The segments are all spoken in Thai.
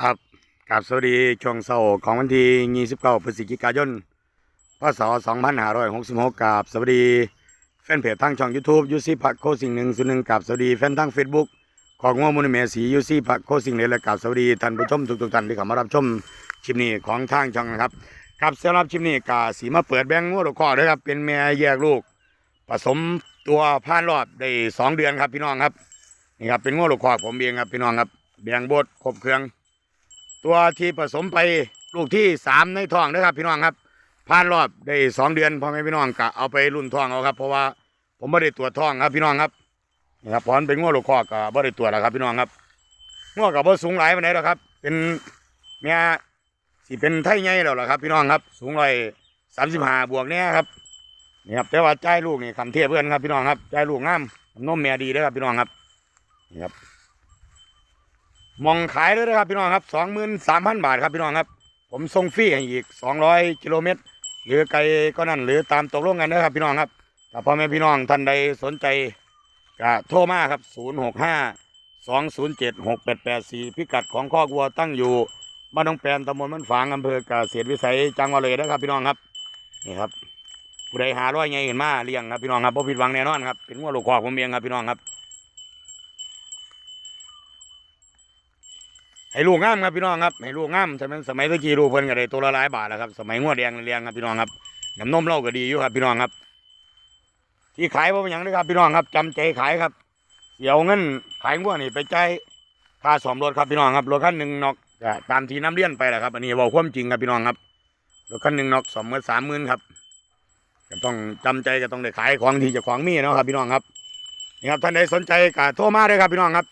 ครับกับสวัสดีช่วงเสาร์ของวันที่29พฤศจิกายนพศ2566กับสวัสดีแฟนเพจทางช่อง YouTube ยูซี่พักโคสิ่งหนึ่งส่วนหนึ่งกับสวัสดีแฟนทาง Facebook ของงัวมูลเมสียูซี่พักโคสิ่งเลยและกับสวัสดีท่านผู้ชมทุกๆท่านที่เข้ามารับชมคลิปนี้ของทางช่องนะครับครับสำหรับคลิปนี้กาสีมาเปิดแบงงัวลูกคอด้วยครับเป็นแม่แยกลูก ผสมตัวผ่านรอบได้สองเดือนครับพี่น้องครับนี่ครับเป็นงัวลูกคอกผมเองครับพี่น้องครับแบงบดครบเครื่อง ตัวที่ผสมไปลูกที่สามในท้องนะครับ พี่น้องครับผ่านรอบได้สองเดือนพ่อแม่พี่น้องกะเอาไปรุ่นท้องเอาครับเพราะว่าผมไม่ได้ตรวจท้องครับพี่น้องครับนี่ครับพราะมันเป็นง้อลูกคอกก็ไม่ได้ตรวจแล้วครับ พี่น้องครับง้อกับว่าสูงหลายปานไหนหรอกครับ เป็นเมียสิเป็นไทยใหญ่แล้วล่ะครับ พี่น้องครับ สูงร้อยสามสิบห้าบวกเนี้ยครับนี่ครับแต่ว่าใจายลูกนี่คำเทียบเพื่อนครับพี่น้องครับใจายลูกงามนมเมียดีเด้อครับพี่น้องครับนี่ครับ มองขายเลยนะครับพี่น้องครับสองหมื่นสามพันบาทครับพี่น้องครับ ผมส่งฟรีให้อีกสองร้อยกิโลเมตร หรือไกลก็นั่นหรือตามตกลงกันนะครับพี่น้องครับถ้าพ่อแม่พี่น้องท่านใดสนใจก็โทรมาครับศูนย์หกห้าสองศูนย์เจ็ดหกแปดแปดสี่พิกัดของข้อกวัวตั้งอยู่บ้านหนองแปนตำบลมันฝางอำเภอกเกษตรวิสัยจังหวัดเลยนะครับพี่น้องครับนี่ครับผู้ใดหาร้อยไงเห็นมาเลี้ยงครับพี่น้องครับพราะผิดหวังแน่นอนครับเป็นงัวลูกคอกผมเองครับพี่น้องครับ ให้ลูกงามครับพี่น้องครับให้ลูกงามสมัยสมัยตะกี้ลูกเพิ่นก็ได้ตัวละหลายบาทแล้วครับสมัยงวดแดงเรียงครับพี่น้องครับน้ำนมเราก็ดีอยู่ครับพี่น้องครับ ที่ขายเพราะอย่างนี้ครับพี่น้องครับจำใจขายครับเสียเอาเงินขายงวดนี่ไปใจค่าสมรถครับพี่น้องครับรถคันหนึ่งนอกตามที่น้ำเลี้ยนไปแหละครับอันนี้บอกความจริงครับพี่น้องครับรถคันหนึ่งนอกสองหมื่นสามหมื่นครับก็ต้องจำใจก็ต้องได้ขายของที่จะของมีเนาะครับพี่น้องครับนี่ครับท่านใดสนใจก็โทรมาเลยครับพี่น้องครับ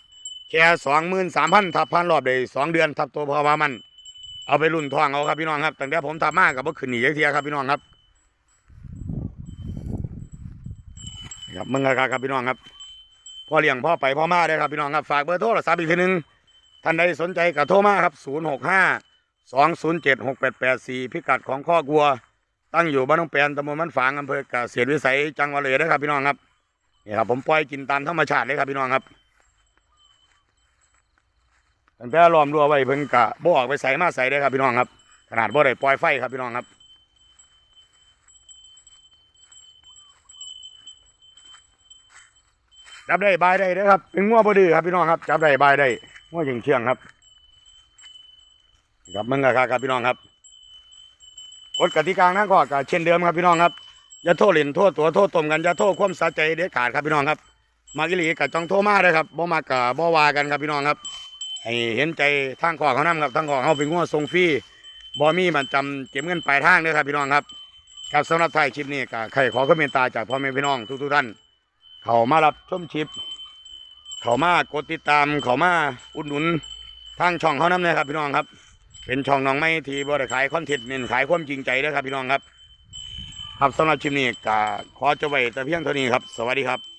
แค่สองหมื่นสามพันทับพันรอบได้สองเดือนทับตัวพอว่ามัน เอาไปรุ่นทองเอาครับพี่น้องครับตั้งแต่ผมทำมากกับว่าขึ้นหนีเยอะเทียครับพี่น้องครับนี่ครับมึงครับครับพี่น้องครับพ่อเลี้ยงพ่อไปพ่อมาได้ครับพี่น้องครับฝากเบอร์โทรศัพท์อีกทีหนึ่งท่านใดสนใจกับโทรมาครับศูนย์หกห้าสองศูนย์เจ็ดหกแปดแปดสี่พิกัดของข้อกัว ตั้งอยู่บ้านน้องแปนตำบลมันฝางอำเภอเกษตรวิสัยจังหวัดเลยนะครับพี่น้องครับนี่ครับผมปล่อยกินตามธรรมชาติเลยครับพี่น้องครับ ตั้งแต่ล้อมรั้วไว้เพิ่นกะบ่ออกไปใส่มาใส่ได้ครับพี่น้องครับ ขนาดบ่ได้ปล่อยไฟครับพี่น้องครับจับได้บายได้เด้ครับ เป็นงัวบดื้อครับพี่น้องครับจับได้บายได้งัวเชียงเชียงครับครับมึงอะครับครับพี่น้องครับกฎกติกาทั้งข้อก็เช่นเดิมครับพี่น้องครับอย่าโทษเล่นโทษตัวโทษตมกันอย่าโทษความสะใจเด็ดขาดครับพี่น้องครับ มากิลีกับจองโทรมาเลยครับบ่มากะบ่วากันครับพี่น้องครับ ให้เห็นใจทางขอเขานํครับทางขอเขาเป็นงัวทรงฟรีบอมีมันจำเก็บเงินปลายทางเด้อครับพี่น้องครับครับสำหรับท้ายคลิปนี้ก็ใครขอคอมเมนต์ตาจากพ่อแม่พี่น้องทุกๆท่าน เขามารับชมคลิป เขามากดติดตามเขามาอุดหนุนทางช่องเขานำเลยครับพี่น้องครับ เป็นช่องน้องไม้ที่บริขายคอนเทนต์เน้นขายความจริงใจเด้อครับพี่น้องครับ ครับสำหรับคลิปนี้ก็ขอจบไว้แต่เพียงเท่านี้ครับ สวัสดีครับ